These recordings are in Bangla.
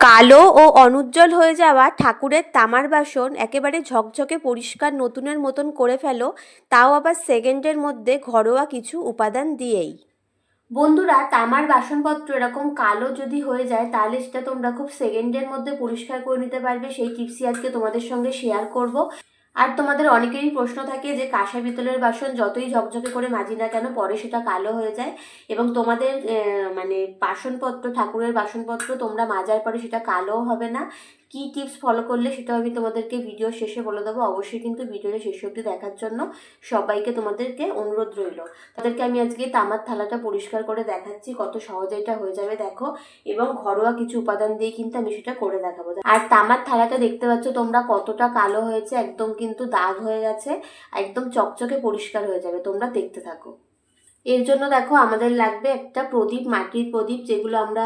কালো ও অনুজ্জ্বল হয়ে যাওয়া ঠাকুরের তামার বাসন একেবারে ঝকঝকে পরিষ্কার নতুনের মতন করে ফেলো, তাও আবার সেকেন্ডের মধ্যে ঘরোয়া কিছু উপাদান দিয়েই। বন্ধুরা, তামার বাসনপত্র এরকম কালো যদি হয়ে যায়, তাহলে সেটা তোমরা খুব সেকেন্ডের মধ্যে পরিষ্কার করে নিতে পারবে। সেই টিপসই আজকে তোমাদের সঙ্গে শেয়ার করব। আর তোমাদের অনেকেরই প্রশ্ন থাকে যে কাঁসা পিতলের বাসন যতই ঝকঝকে করে মাজি না কেন, পরে সেটা কালো হয়ে যায়। এবং তোমাদের মানে বাসনপত্র, ঠাকুরের বাসনপত্র তোমরা মাজার পরে সেটা কালো হবে না। কি টিপস ফলো করলে সেটা আমি তোমাদেরকে ভিডিও শেষে বলে দেবো। অবশ্যই কিন্তু ভিডিওটা শেষ অবধি দেখার জন্য সবাইকে তোমাদেরকে অনুরোধ রইল। তাদেরকে আমি আজকে তামার থালাটা পরিষ্কার করে দেখাচ্ছি, কত সহজে এটা হয়ে যাবে, দেখো। এবং ঘরোয়া কিছু উপাদান দিয়ে কিন্তু আমি সেটা করে দেখাবো। আর তামার থালাটা দেখতে পাচ্ছ তোমরা কতটা কালো হয়েছে, একদম কিন্তু দাগ হয়ে গেছে, একদম চকচকে পরিষ্কার হয়ে যাবে, তোমরা দেখতে থাকো। এর জন্য দেখো আমাদের লাগবে একটা প্রদীপ, মাটির প্রদীপ, যেগুলো আমরা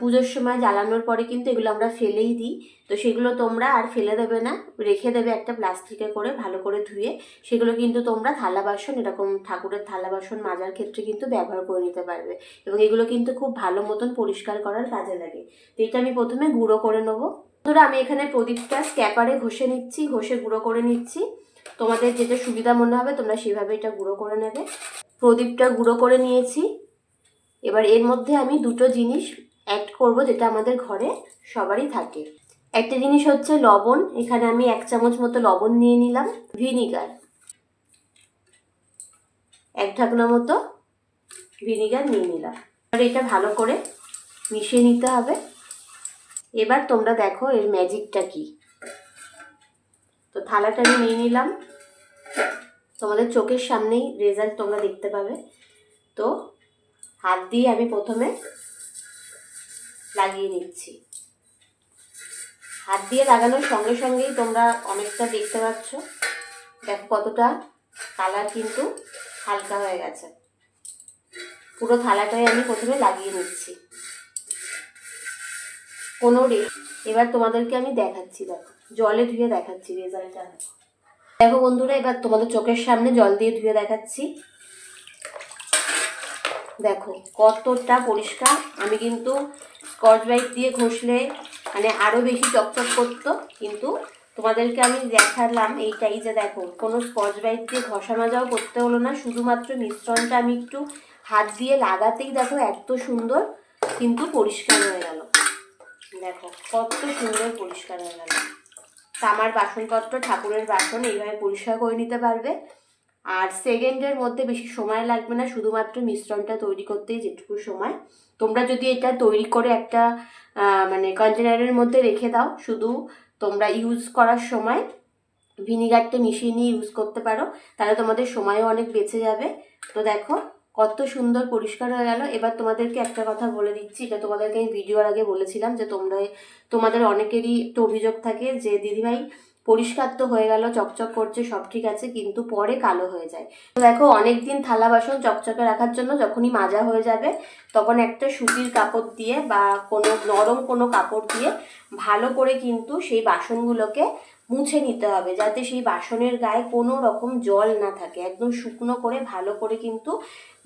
পুজোর সময় জ্বালানোর পরে কিন্তু এগুলো আমরা ফেলেই দিই। তো সেগুলো তোমরা আর ফেলে দেবে না, রেখে দেবে একটা প্লাস্টিকে করে ভালো করে ধুয়ে। সেগুলো কিন্তু তোমরা থালা বাসন, এরকম ঠাকুরের থালা বাসন মাজার ক্ষেত্রে কিন্তু ব্যবহার করে নিতে পারবে। এবং এগুলো কিন্তু খুব ভালো মতন পরিষ্কার করার কাজে লাগে। তো এটা আমি প্রথমে গুঁড়ো করে নেব। ধরো আমি এখানে প্রদীপটা স্ক্যাপারে ঘষে নিচ্ছি, ঘষে গুঁড়ো করে নিচ্ছি। তোমাদের যেটা সুবিধা মনে হবে, তোমরা সেভাবে এটা গুঁড়ো করে নেবে। প্রদীপটা গুঁড়ো করে নিয়েছি। এবার এর মধ্যে আমি দুটো জিনিস অ্যাড করব যেটা আমাদের ঘরে সবারই থাকে। একটা জিনিস হচ্ছে লবণ। এখানে আমি এক চামচ মতো লবণ নিয়ে নিলাম, ভিনিগার। এক ঢাকনা মতো ভিনিগার নিয়ে নিলাম। এবার এটা ভালো করে মিশিয়ে নিতে হবে। এবার তোমরা দেখো এর ম্যাজিকটা কি। তো থালাটা আমি নিয়ে নিলাম। তোমাদের চোখের সামনেই রেজাল্ট তোমরা দেখতে পাবে। তো হাত দিয়ে আমি প্রথমে লাগিয়ে নিচ্ছি। হাত দিয়ে লাগানোর সঙ্গে সঙ্গেই তোমরা অনেকটা দেখতে পাচ্ছ, দেখো কতটা কালার কিন্তু হালকা হয়ে গেছে। পুরো থালাটাই আমি প্রথমে লাগিয়ে নিচ্ছি। কোনো রে এবার তোমাদেরকে আমি দেখাচ্ছি, দেখো। জলে ধুয়ে দেখাচ্ছি রেজাল্টটা দেখো। দেখো বন্ধুরা, এবার তোমাদের চোখের সামনে জল দিয়ে ধুয়ে দেখাচ্ছি। দেখো, কতটা পরিষ্কার। আমি কিন্তু স্কচ ব্রাইট দিয়ে ঘষলে মানে আরও বেশি চকচক করতো, কিন্তু তোমাদেরকে আমি দেখালাম এইটাই যে দেখো, কোনো স্কচ ব্রাইট দিয়ে ঘষা মাজাও করতে হলো না, শুধুমাত্র মিশ্রণটা আমি একটু হাত দিয়ে লাগাতেই দেখো এত সুন্দর, কিন্তু পরিষ্কার হয়ে গেল। দেখো, কত সুন্দর পরিষ্কার হয়ে গেল। তামার বাসনপত্র, ঠাকুরের বাসন এইভাবে পরিষ্কার করে নিতে পারবে। আর সেকেন্ডের মধ্যে বেশি সময় লাগবে না, শুধুমাত্র মিশ্রণটা তৈরি করতেই যেটুকু সময়। তোমরা যদি এটা তৈরি করে একটা মানে কন্টেনারের মধ্যে রেখে দাও, শুধু তোমরা ইউজ করার সময় ভিনিগারটা মিশিয়ে নিয়ে ইউজ করতে পারো, তাহলে তোমাদের সময়ও অনেক বেঁচে যাবে। তো দেখো কত সুন্দর পরিষ্কার হয়ে গেল। এবার তোমাদেরকে একটা কথা বলে দিচ্ছি, এটা তোমাদেরকে আমি ভিডিওর আগে বলেছিলাম যে তোমরা, তোমাদের অনেকেরই একটু অভিযোগ থাকে যে, দিদিভাই, পরিষ্কার তো হয়ে গেল, চকচক করছে, সব ঠিক আছে, কিন্তু পরে কালো হয়ে যায়। তো দেখো অনেক দিন থালা বাসন চকচকে রাখার জন্য যখনই মাজা হয়ে যাবে, তখন একটা সুতির কাপড় দিয়ে বা কোনো নরম কোনো কাপড় দিয়ে ভালো করে কিন্তু সেই বাসনগুলোকে মুছে নিতে হবে, যাতে সেই বাসনের গায়ে কোনো রকম জল না থাকে। একদম শুকনো করে, ভালো করে কিন্তু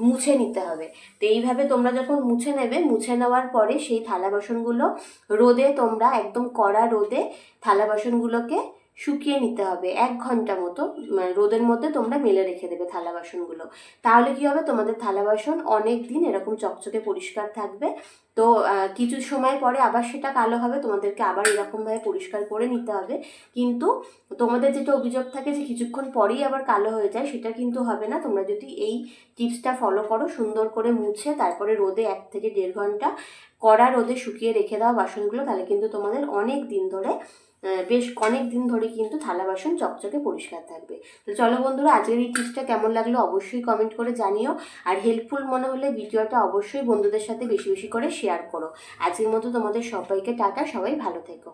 মুছে নিতে হবে। তো এইভাবে তোমরা যখন মুছে নেবে, মুছে নেওয়ার পরে সেই থালা বাসনগুলো রোদে তোমরা একদম কড়া রোদে থালা বাসনগুলোকে শুকিয়ে নিতে হবে এক ঘণ্টা মতো মানে রোদের মধ্যে তোমরা মেলে রেখে দেবে থালা বাসনগুলো। তাহলে কি হবে? তোমাদের থালা বাসন অনেক দিন এরকম চকচকে পরিষ্কার থাকবে। তো কিছু সময় পরে আবার সেটা কালো হবে, তোমাদেরকে আবার এরকমভাবে পরিষ্কার করে নিতে হবে। কিন্তু তোমাদের যেটা অভিযোগ থাকে যে কিছুক্ষণ পরেই আবার কালো হয়ে যায়, সেটা কিন্তু হবে না। তোমরা যদি এই টিপসটা ফলো করো, সুন্দর করে মুছে, তারপরে রোদে এক থেকে দেড় ঘণ্টা কড়া রোদে শুকিয়ে রেখে দাও বাসনগুলো, তাহলে কিন্তু তোমাদের অনেক দিন ধরে বেশ অনেক দিন ধরে কিন্তু থালা বাসন চকচকে পরিষ্কার থাকবে। তো চলো বন্ধুরা, আজকের এই টিপসটা কেমন লাগল অবশ্যই কমেন্ট করে জানিও। আর হেল্পফুল মনে হলে ভিডিওটা অবশ্যই বন্ধুদের সাথে বেশি বেশি করে শেয়ার করো। আজকের মতো তোমাদের সবাইকে টাটা, সবাই ভালো থেকো।